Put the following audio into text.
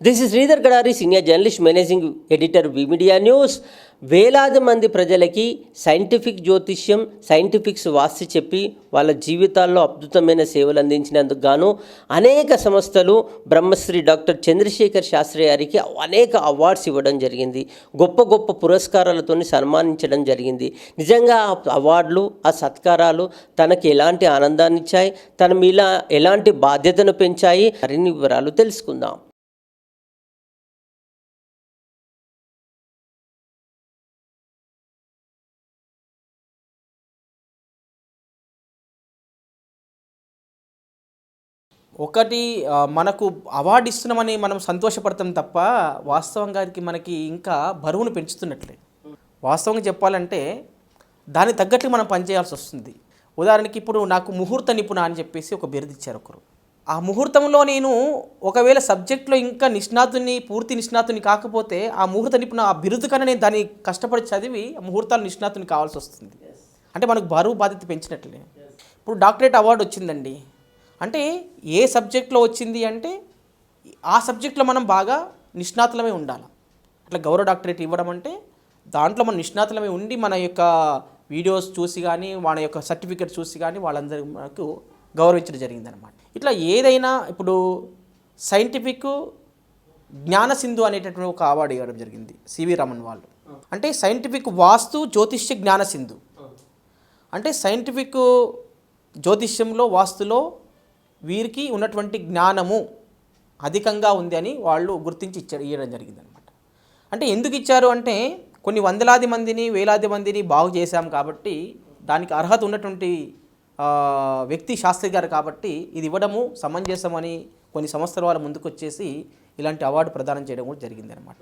This is Sridhar Gadari senior journalist managing editor media news వేలాది మంది ప్రజలకి scientific జ్యోతిష్యం సైంటిఫిక్స్ వాస్తి చెప్పి వాళ్ళ జీవితాల్లో అద్భుతమైన సేవలు అందించినందుకు గాను అనేక సంస్థలు బ్రహ్మశ్రీ డాక్టర్ చంద్రశేఖర్ శాస్త్రి గారికి అనేక అవార్డ్స్ ఇవ్వడం జరిగింది. గొప్ప గొప్ప పురస్కారాలతో సన్మానించడం జరిగింది. నిజంగా ఆ అవార్డులు ఆ సత్కారాలు తనకి ఎలాంటి ఆనందాన్ని ఇచ్చాయి తన మీద ఎలాంటి బాధ్యతను పెంచాయి? మరిన్ని వివరాలు తెలుసుకుందాం. ఒకటి మనకు అవార్డు ఇస్తున్నామని మనం సంతోషపడతాం తప్ప వాస్తవంగా మనకి ఇంకా బరువును పెంచుతున్నట్లే. వాస్తవంగా చెప్పాలంటే దానికి తగ్గట్లు మనం పనిచేయాల్సి వస్తుంది. ఉదాహరణకి ఇప్పుడు నాకు ముహూర్త నిపుణ అని చెప్పేసి ఒక బిరుదు ఇచ్చారు ఒకరు. ఆ ముహూర్తంలో నేను ఒకవేళ సబ్జెక్ట్లో ఇంకా నిష్ణాతుని పూర్తి నిష్ణాతుని కాకపోతే ఆ ముహూర్త నిపుణ ఆ బిరుదు కన్నా నేను దాన్ని కష్టపడి చదివి ఆ ముహూర్తాలు నిష్ణాతుని కావాల్సి వస్తుంది. అంటే మనకు బరువు బాధ్యత పెంచినట్లే. ఇప్పుడు డాక్టరేట్ అవార్డు వచ్చిందండి. అంటే ఏ సబ్జెక్ట్లో వచ్చింది అంటే ఆ సబ్జెక్ట్లో మనం బాగా నిష్ణాతులమే ఉండాలి. అట్లా గౌరవ డాక్టరేట్ ఇవ్వడం అంటే దాంట్లో మనం నిష్ణాతులమే ఉండి మన యొక్క వీడియోస్ చూసి కానీ వాళ్ళ యొక్క సర్టిఫికేట్ చూసి కానీ వాళ్ళందరూ మనకు గౌరవించడం జరిగిందనమాట ఇట్లా ఏదైనా ఇప్పుడు సైంటిఫిక్ జ్ఞాన సింధు అనేటటువంటి ఒక అవార్డు ఇవ్వడం జరిగింది సివి రమణ్ వాళ్ళు. అంటే సైంటిఫిక్ వాస్తు జ్యోతిష్య జ్ఞాన సింధు. అంటే సైంటిఫిక్ జ్యోతిష్యంలో వాస్తులో వీరికి ఉన్నటువంటి జ్ఞానము అధికంగా ఉంది అని వాళ్ళు గుర్తించి ఇచ్చారు ఇవ్వడం జరిగిందనమాట అంటే ఎందుకు ఇచ్చారు అంటే కొన్ని వందలాది మందిని వేలాది మందిని బాగు చేశాం కాబట్టి దానికి అర్హత ఉన్నటువంటి వ్యక్తి శాస్త్రి గారు కాబట్టి ఇది ఇవ్వడము సమంజసమని కొన్ని సంవత్సరాల వాళ్ళ ముందుకు వచ్చేసి ఇలాంటి అవార్డు ప్రదానం చేయడం కూడా జరిగిందనమాట